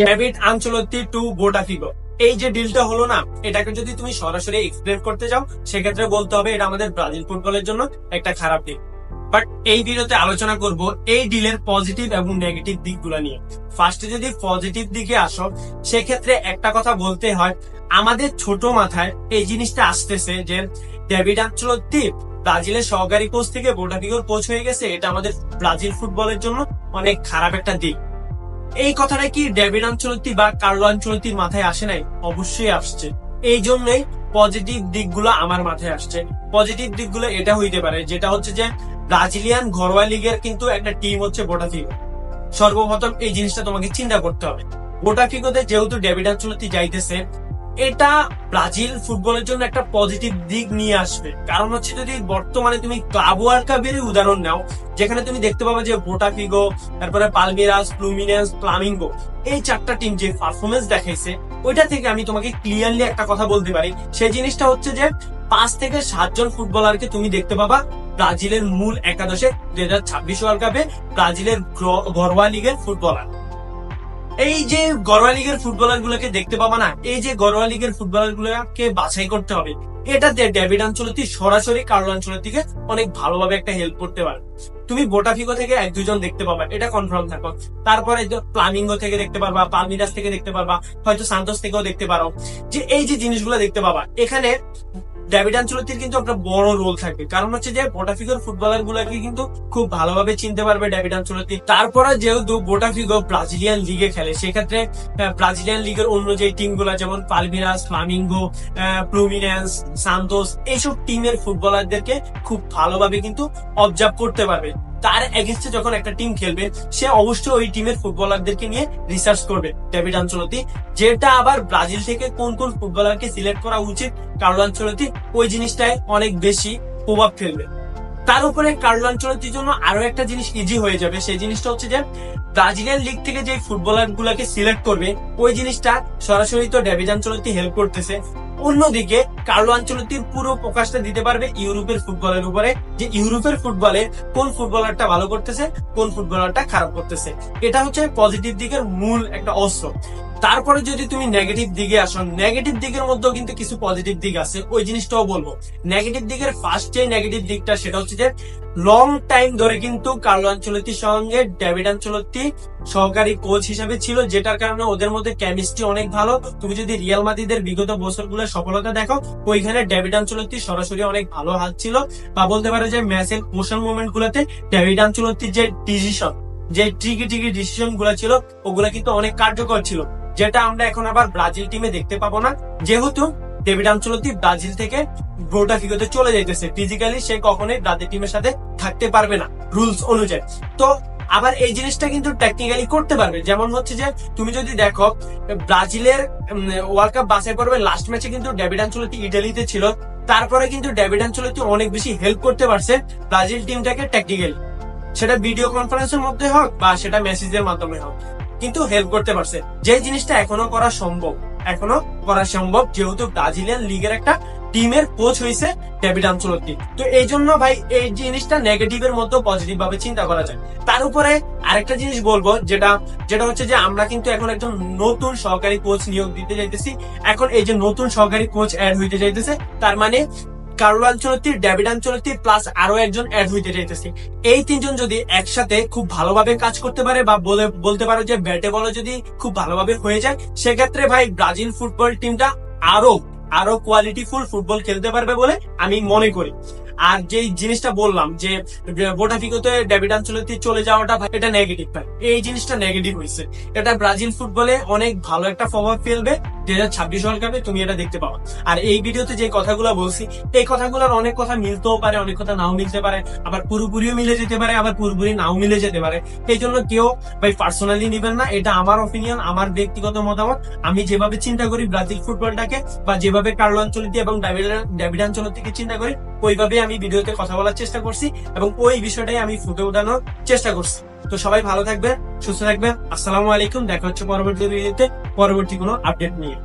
David আঞ্চলতি two বোটাফিগো এই যে ডিলটা হলো না, এটাকে যদি তুমি সরাসরি এক্সপ্লেন করতে যাও, সেক্ষেত্রে বলতে হবে এটা আমাদের ব্রাজিল ফুটবলের জন্য একটা খারাপ দিক বাট এই ভিডিওতে আলোচনা করব এই ডিলের পজিটিভ এবং নেগেটিভ দিকগুলো নিয়ে। ফার্স্টে যদি পজিটিভ দিকে আসো, সেক্ষেত্রে একটা কথা বলতে হয়, আমাদের ছোট মাথায় এই জিনিসটা আসতেছে যে ডেভিড আঞ্চলতি ব্রাজিলের সহকারী কোচ থেকে বোটাফিগোর কোচ হয়ে গেছে, এটা আমাদের ব্রাজিল ফুটবলের জন্য অনেক খারাপ একটা দিক। এই কথাটা কি ডেভিড আঞ্চলতি বা কার্লো আঞ্চলতির মাথায় আসে নাই? অবশ্যই আসছে। এই জন্যই পজিটিভ দিকগুলো আমার মাথায় আসছে। পজিটিভ দিকগুলো এটা হইতে পারে, যেটা হচ্ছে যে ব্রাজিলিয়ান ঘরোয়া লিগের কিন্তু একটা টিম হচ্ছে বোটাফিগো সর্বপ্রথম এই জিনিসটা তোমাকে চিন্তা করতে হবে। বোটাফিগোতে যেহেতু ডেভিড আঞ্চলতি যাইতেছে এটা ব্রাজিল ফুটবলের জন্য একটা পজিটিভ দিক নিয়ে আসবে। কারণ হচ্ছে যদি বর্তমানে তুমি ক্লাব ওয়ার্ল্ড কাপের উদাহরণ নাও, যেখানে তুমি দেখতে পাবে যে বোটাফিগো তারপরে পালমিরাস প্লুমিনেন্স প্লামিঙ্গো এই চারটা টিম যে পারফরমেন্স দেখাইছে, ওইটা থেকে আমি তোমাকে ক্লিয়ারলি একটা কথা বলতে পারি। সেই জিনিসটা হচ্ছে যে পাঁচ থেকে সাতজন ফুটবলারকে তুমি দেখতে পাবা ব্রাজিলের মূল একাদশে দুই হাজার ছাব্বিশ ওয়ার্ল্ড কাপে ব্রাজিলের ঘরোয়া লিগের ফুটবলার। এই যে গরোয়া লিগের ফুটবলার গুলোকে দেখতে পাবা না, এই যে গরোয়া লিগের ফুটবলার গুলোকে বাছাই করতে হবে। এটা ডেভিড আঞ্চলতি সরাসরি কার্লো আঞ্চলতিকে অনেক ভালোভাবে একটা হেল্প করতে পারে। তুমি বোটাফিগো থেকে এক দুজন দেখতে পাবা, এটা কনফার্ম থাকো। তারপরে প্লামিঙ্গো থেকে দেখতে পারবা পালমিরাস থেকে দেখতে পারবা, হয়তো সান্তোস থেকেও দেখতে পারো। যে এই যে জিনিসগুলো দেখতে পাবা, এখানে ডেভিড আঞ্চলতির কিন্তু একটা বড় রোল থাকবে। কারণ হচ্ছে যে বোটাফিগোর ফুটবলার গুলাকে কিন্তু খুব ভালোভাবে চিনতে পারবে ডেভিড আঞ্চলতি তারপরে যেহেতু বোটাফিগো ব্রাজিলিয়ান লিগে খেলে, সেক্ষেত্রে ব্রাজিলিয়ান লিগের অন্য যে টিমগুলা যেমন পালভিরাস ফ্লামিঙ্গো প্লুমিনেন্স সান্তোস এইসব টিমের ফুটবলারদেরকে খুব ভালোভাবে কিন্তু অবজার্ভ করতে পারবে। তার এগেনস্টে যখন একটা টিম খেলবে, সে অবশ্যই ওই টিমের ফুটবলারদেরকে নিয়ে রিসার্চ করবে ডেভিড আঞ্চলতি যেটা আবার ব্রাজিল থেকে কোন কোন ফুটবলারকে সিলেক্ট করা উচিত কার্লো আঞ্চলতি ওই জিনিসটায় অনেক বেশি প্রভাব ফেলবে। তার উপরে কার্লো আঞ্চলতির জন্য আরও একটা জিনিস ইজি হয়ে যাবে, সেই জিনিসটা হচ্ছে যে ব্রাজিলিয়ান লিগ থেকে যে ফুটবলার গুলাকে সিলেক্ট করবে, ওই জিনিসটা সরাসরি তো ডেভিড আঞ্চলতি হেল্প করতেছে। অন্যদিকে, কার্লো আঞ্চলতির পুরো প্রকাশটা দিতে পারবে ইউরোপের ফুটবলের উপরে, যে ইউরোপের ফুটবলে কোন ফুটবলারটা ভালো করতেছে, কোন ফুটবলারটা খারাপ করতেছে। এটা হচ্ছে পজিটিভ দিকের মূল একটা অস্ত্র। তারপরে যদি তুমি নেগেটিভ দিকে আসো নেগেটিভ দিকের মধ্যেও কিন্তু কিছু পজিটিভ দিক আছে। ওই জিনিসটাও বলব। নেগেটিভ দিকের ফার্স্ট যে নেগেটিভ দিকটা, সেটা হচ্ছে যে লং টাইম ধরে কিন্তু কার্লো আঞ্চলতির সঙ্গে ডেভিড আঞ্চলতি সহকারী কোচ হিসেবে ছিল, যেটার কারণে ওদের মধ্যে কেমিস্ট্রি অনেক ভালো। তুমি যদি রিয়াল মাদিদের বিগত বছরগুলোর সফলতা দেখো, ওইখানে ডেভিড আঞ্চলতি সরাসরি অনেক ভালো হাত ছিল। বা বলতে পারো যে ম্যাচের মোশন মুভমেন্ট গুলোতে ডেভিড আঞ্চলতির যে ডিসিশন যে ট্রিকি ট্রিকি ডিসিশনগুলা ছিল, ওগুলা কিন্তু অনেক কার্যকর ছিল। যেটা আমরা এখন আবার ব্রাজিল টিমে দেখতে পাবো না। যেহেতু ডেভিড আঞ্চলতি ব্রাজিল থেকে বোটাফিগোতে চলে যাইতেছে ফিজিক্যালি সে কখনোই ব্রাজিল টিমের সাথে থাকতে পারবে না রুলস অনুযায়ী। তো আবার এই জিনিসটা কিন্তু টেকনিক্যালি করতে পারবে। যেমন হচ্ছে যে, তুমি যদি দেখো, ব্রাজিলের ওয়ার্ল্ড কাপ বাছাই পর্বে লাস্ট ম্যাচে কিন্তু ডেভিড আঞ্চলতি ইটালিতে ছিল। তারপরে কিন্তু ডেভিড আঞ্চলতি অনেক বেশি হেল্প করতে পারছে ব্রাজিল টিমটাকে টেকনিক্যালি সেটা ভিডিও কনফারেন্সের মধ্যে হোক বা সেটা মেসেজের মাধ্যমে হোক। কিন্তু হেল্প করতে পারছে। যে জিনিসটা এখনও করা সম্ভব, এখনও করা সম্ভব, যেহেতু ব্রাজিলিয়ান লিগের একটা টিমের কোচ হয়েছে ডেভিড আঞ্চলতি তো এই জন্য ভাই, এই জিনিসটা নেগেটিভ এর মধ্যে পজিটিভ ভাবে চিন্তা করা যায়। তার উপরে আরেকটা জিনিস বলব, যেটা যেটা হচ্ছে যে আমরা কিন্তু এখন একজন নতুন সহকারী কোচ নিয়োগ দিতে যাইতেছি। এখন এই যে নতুন সহকারী কোচ অ্যাড হইতে যাইতেছে, তার মানে Carlo Ancelotti David Ancelotti plus আরও একজন অ্যাড হইতে যাইতেছে এই তিনজন যদি একসাথে খুব ভালোভাবে কাজ করতে পারে বা বলে, বলতে পারো যে ব্যাটে বলো যদি খুব ভালোভাবে হয়ে যায়, সেক্ষেত্রে ভাই ব্রাজিল ফুটবল টিমটা আরও আরও কোয়ালিটিফুল ফুটবল খেলতে পারবে বলে আমি মনে করি। আর যে জিনিসটা বললাম যে বোটাফিকোতে ডেভিড আঞ্চলতি চলে যাওয়াটা এটা নেগেটিভ ভাই। এই জিনিসটা নেগেটিভ হয়েছে এটা ব্রাজিল ফুটবলে অনেক ভালো একটা প্রভাব ফেলবে দুই হাজার ছাব্বিশ ওয়ার্ল্ড কাপে তুমি এটা দেখতে পাবা। আর এই ভিডিওতে যে কথাগুলো বলছি, এই কথাগুলোর অনেক কথা মিলতেও পারে, অনেক কথা নাও মিলতে পারে, আবার পুরোপুরিও মিলে যেতে পারে, আবার পুরোপুরি নাও মিলে যেতে পারে। এই জন্য কেউ ভাই পার্সোনালি নেবেন না, এটা আমার অপিনিয়ন আমার ব্যক্তিগত মতামত। আমি যেভাবে চিন্তা করি ব্রাজিল ফুটবলটাকে বা যেভাবে কার্লো আঞ্চলিতি এবং ডেভিড- ডেভিড আঞ্চলিতিকে চিন্তা করি ওইভাবে আমি ভিডিওতে কথা বলার চেষ্টা করছি এবং ওই বিষয়টাই আমি ফুটে উঠানোর চেষ্টা করছি। তো সবাই ভালো থাকবে সুস্থ থাকবে আসসালামু আলাইকুম, দেখা হচ্ছে পরবর্তী পরবর্তী কোনো আপডেট নিয়ে।